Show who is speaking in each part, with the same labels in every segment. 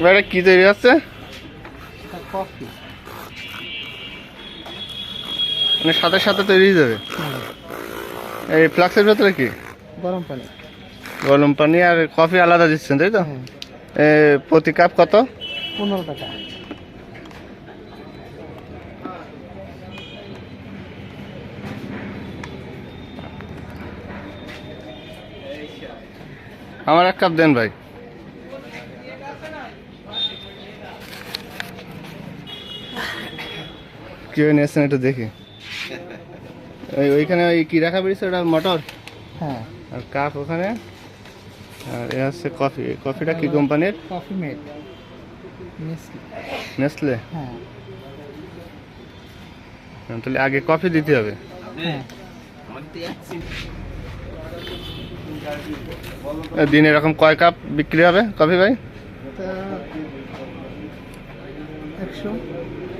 Speaker 1: এটা কি তৈরি হচ্ছে? মানে সাথে সাথে তৈরি হয়ে যাবে? এই ফ্লাক্সের ভেতরে কি?
Speaker 2: গরম পানি।
Speaker 1: গরম পানি আর কফি আলাদা দিচ্ছেন তাই তো? এ, প্রতি কাপ কত?
Speaker 2: পনেরো টাকা।
Speaker 1: আমার এক কাপ দেন ভাই। কীভাবে নিয়েছেন একটু দেখি। ওই ওইখানে ওই কি রাখা বেরিয়েছে ওটা মটর?
Speaker 2: হ্যাঁ।
Speaker 1: আর কাপ ওখানে? আর এ হচ্ছে কফি। কফিটা কি কোম্পানির?
Speaker 2: Coffee mate. নেসলে।
Speaker 1: নেসলে?
Speaker 2: হ্যাঁ।
Speaker 1: তাহলে আগে কফি দিতে হবে।
Speaker 2: হ্যাঁ।
Speaker 1: দিনে এরকম কয় কাপ বিক্রি হবে কফি ভাই?
Speaker 2: একশো।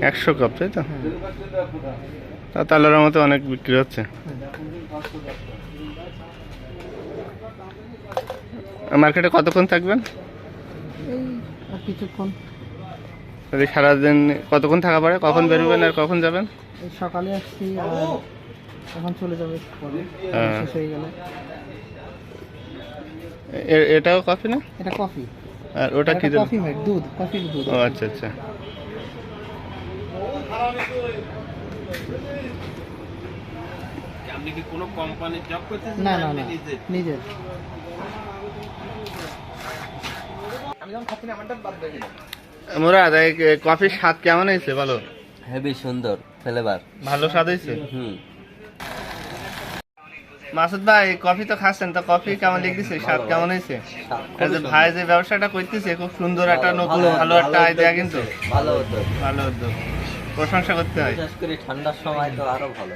Speaker 1: একশো কাপ তাই তো?
Speaker 2: হ্যাঁ
Speaker 1: তা তাহলে ওর মতো অনেক বিক্রি হচ্ছে। মার্কেটে কতক্ষণ থাকবেন?
Speaker 2: কিছুক্ষণ।
Speaker 1: যদি সারাদিন কতক্ষণ থাকা পারে কখন বেরোবেন আর কখন যাবেন?
Speaker 2: সকালে আসছি এখন চলে যাবে
Speaker 1: হ্যাঁ।
Speaker 2: শেষ হয়ে গেলে।
Speaker 1: এটাও কফি না?
Speaker 2: এটা কফি
Speaker 1: আর ওটা কি
Speaker 2: কফি মেড দুধ কফির দুধ।
Speaker 1: ও আচ্ছা আচ্ছা।
Speaker 3: আপনি কি কোনো কোম্পানির জব করতেছেন
Speaker 2: না না না
Speaker 3: নিজে?
Speaker 2: নিজের।
Speaker 1: মুরাদ এই কফির স্বাদ কেমন হয়েছে ভালো
Speaker 4: হেভি সুন্দর ফ্লেভার
Speaker 1: ভালো স্বাদ হয়েছে?
Speaker 4: হুম।
Speaker 1: মাসুদ ভাই কফি তো খাচ্ছেন তো কফি কেমন লিখতেছে স্বাদ কেমন হয়েছে? ভাই যে ব্যবসাটা করতেছে খুব সুন্দর একটা নতুন ভালো একটা আইডিয়া কিন্তু।
Speaker 4: ভালো হতো
Speaker 1: ভালো উদ্যোগ। প্রশংসা করতে হয়।
Speaker 4: বিশেষ করে ঠান্ডার সময় তো আরও ভালো।